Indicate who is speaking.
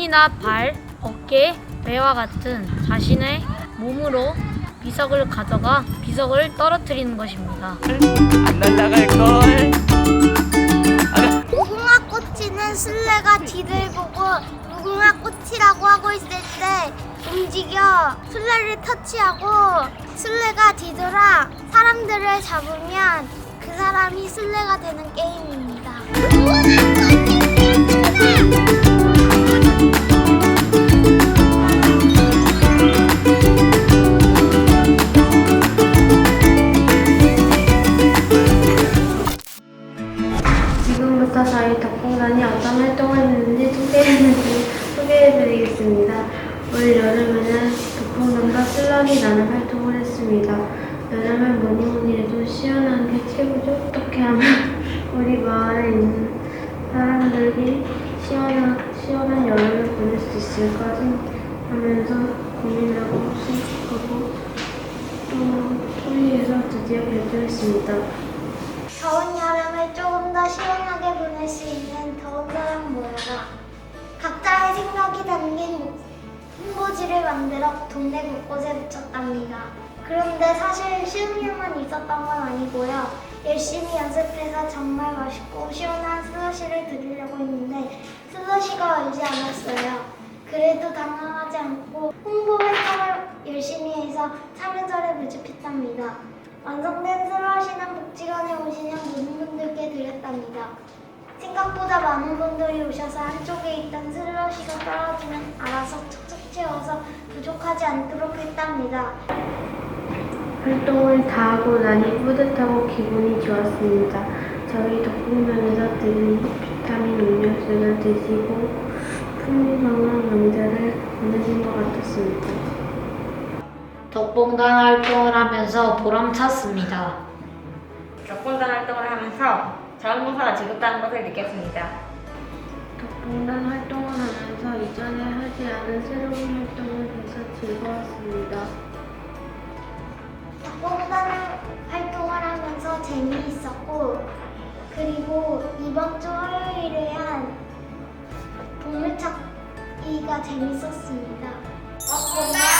Speaker 1: 손이나 발, 어깨, 배와 같은 자신의 몸으로 비석을 가져가 비석을 떨어뜨리는 것입니다.
Speaker 2: 안 날라갈 걸.
Speaker 3: 무궁화 꽃이는 술래가 뒤를 보고 무궁화 꽃이라고 하고 있을 때 움직여 술래를 터치하고 술래가 뒤돌아 사람들을 잡으면 그 사람이 술래가 되는 게임입니다.
Speaker 4: 지금부터 활동을 했는지 소개해드리, 소개해드리겠습니다. 올 여름에는 덕공단과 슬러기 나는 활동을 했습니다. 여름엔 뭐니 뭐니 해도 시원한 게 최고죠. 어떻게 하면 우리 마을에 있는 사람들이 시원한, 시원한 여름을 보낼 수 있을까 생각하면서 고민하고 생각하고 또 소리에서 드디어 결정했습니다.
Speaker 3: 홍보지를 만들어 동네 곳곳에 붙였답니다. 그런데 사실 쉬운 일만 있었던 건 아니고요. 열심히 연습해서 정말 맛있고 시원한 슬러시를 드리려고 했는데 슬러시가 얼지 않았어요. 그래도 당황하지 않고 홍보 활동을 열심히 해서 참여자를 모집했답니다. 완성된 슬러시는 복지관에 오시는 모든 분들께 드렸답니다. 생각보다 많은 분들이 오셔서 한쪽에 있던 슬러시가 떨어지면 알아서 채워서 부족하지 않도록 했답니다.
Speaker 4: 활동을 다 하고 나니 뿌듯하고 기분이 좋았습니다. 저희 덕분면에서 드린 비타민 음료수를 드시고 풍성한 명절을 보내신 것 같았습니다.
Speaker 1: 덕봉단 활동을 하면서 보람찼습니다.
Speaker 2: 덕분단 활동을 하면서 자원봉사가 지급다는 것을 느꼈습니다.
Speaker 4: 덕분단 활동을 하면서 이전에 하지 않은 새로운 활동을 해서 즐거웠습니다.
Speaker 3: 덕봉단 활동을 하면서 재미있었고 그리고 이번 주 화요일에 한 보물찾기가 재밌었습니다. 화이팅!